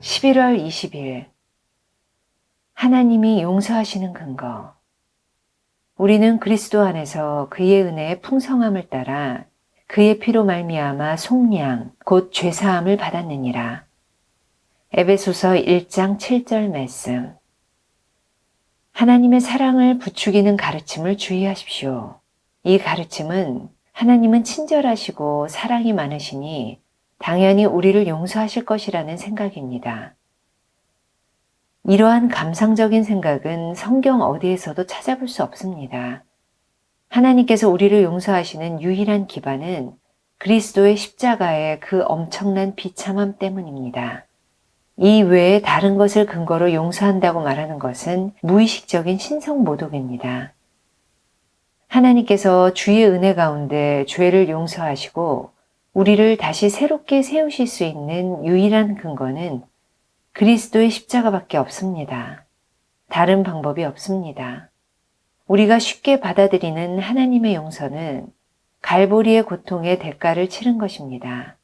11월 20일 하나님이 용서하시는 근거 우리는 그리스도 안에서 그의 은혜의 풍성함을 따라 그의 피로 말미암아 속량 곧 죄사함을 받았느니라. 에베소서 1장 7절 말씀 하나님의 사랑을 부추기는 가르침을 주의하십시오. 이 가르침은 하나님은 친절하시고 사랑이 많으시니 당연히 우리를 용서하실 것이라는 생각입니다. 이러한 감상적인 생각은 성경 어디에서도 찾아볼 수 없습니다. 하나님께서 우리를 용서하시는 유일한 기반은 그리스도의 십자가의 그 엄청난 비참함 때문입니다. 이 외에 다른 것을 근거로 용서한다고 말하는 것은 무의식적인 신성 모독입니다. 하나님께서 주의 은혜 가운데 죄를 용서하시고 우리를 다시 새롭게 세우실 수 있는 유일한 근거는 그리스도의 십자가밖에 없습니다. 다른 방법이 없습니다. 우리가 쉽게 받아들이는 하나님의 용서는 갈보리의 고통의 대가를 치른 것입니다.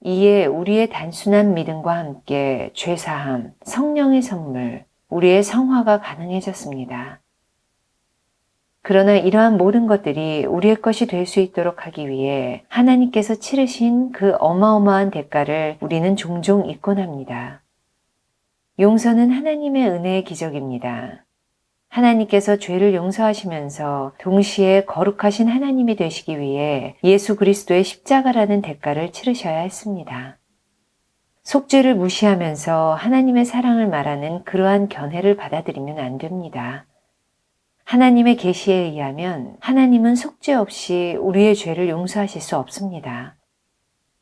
이에 우리의 단순한 믿음과 함께 죄사함, 성령의 선물, 우리의 성화가 가능해졌습니다. 그러나 이러한 모든 것들이 우리의 것이 될 수 있도록 하기 위해 하나님께서 치르신 그 어마어마한 대가를 우리는 종종 잊곤 합니다. 용서는 하나님의 은혜의 기적입니다. 하나님께서 죄를 용서하시면서 동시에 거룩하신 하나님이 되시기 위해 예수 그리스도의 십자가라는 대가를 치르셔야 했습니다. 속죄를 무시하면서 하나님의 사랑을 말하는 그러한 견해를 받아들이면 안 됩니다. 하나님의 계시에 의하면 하나님은 속죄 없이 우리의 죄를 용서하실 수 없습니다.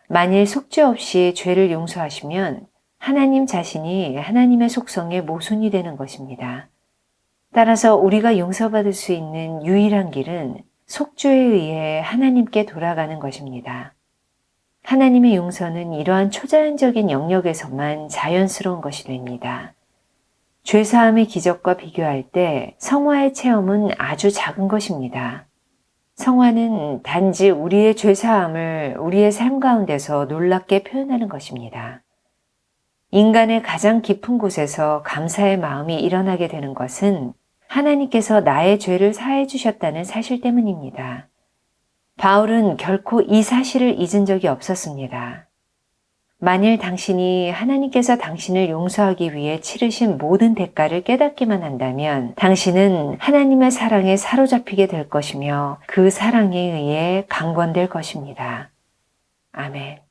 만일 속죄 없이 죄를 용서하시면 하나님 자신이 하나님의 속성의 모순이 되는 것입니다. 따라서 우리가 용서받을 수 있는 유일한 길은 속죄에 의해 하나님께 돌아가는 것입니다. 하나님의 용서는 이러한 초자연적인 영역에서만 자연스러운 것이 됩니다. 죄사함의 기적과 비교할 때 성화의 체험은 아주 작은 것입니다. 성화는 단지 우리의 죄사함을 우리의 삶 가운데서 놀랍게 표현하는 것입니다. 인간의 가장 깊은 곳에서 감사의 마음이 일어나게 되는 것은 하나님께서 나의 죄를 사해 주셨다는 사실 때문입니다. 바울은 결코 이 사실을 잊은 적이 없었습니다. 만일 당신이 하나님께서 당신을 용서하기 위해 치르신 모든 대가를 깨닫기만 한다면 당신은 하나님의 사랑에 사로잡히게 될 것이며 그 사랑에 의해 강권될 것입니다. 아멘.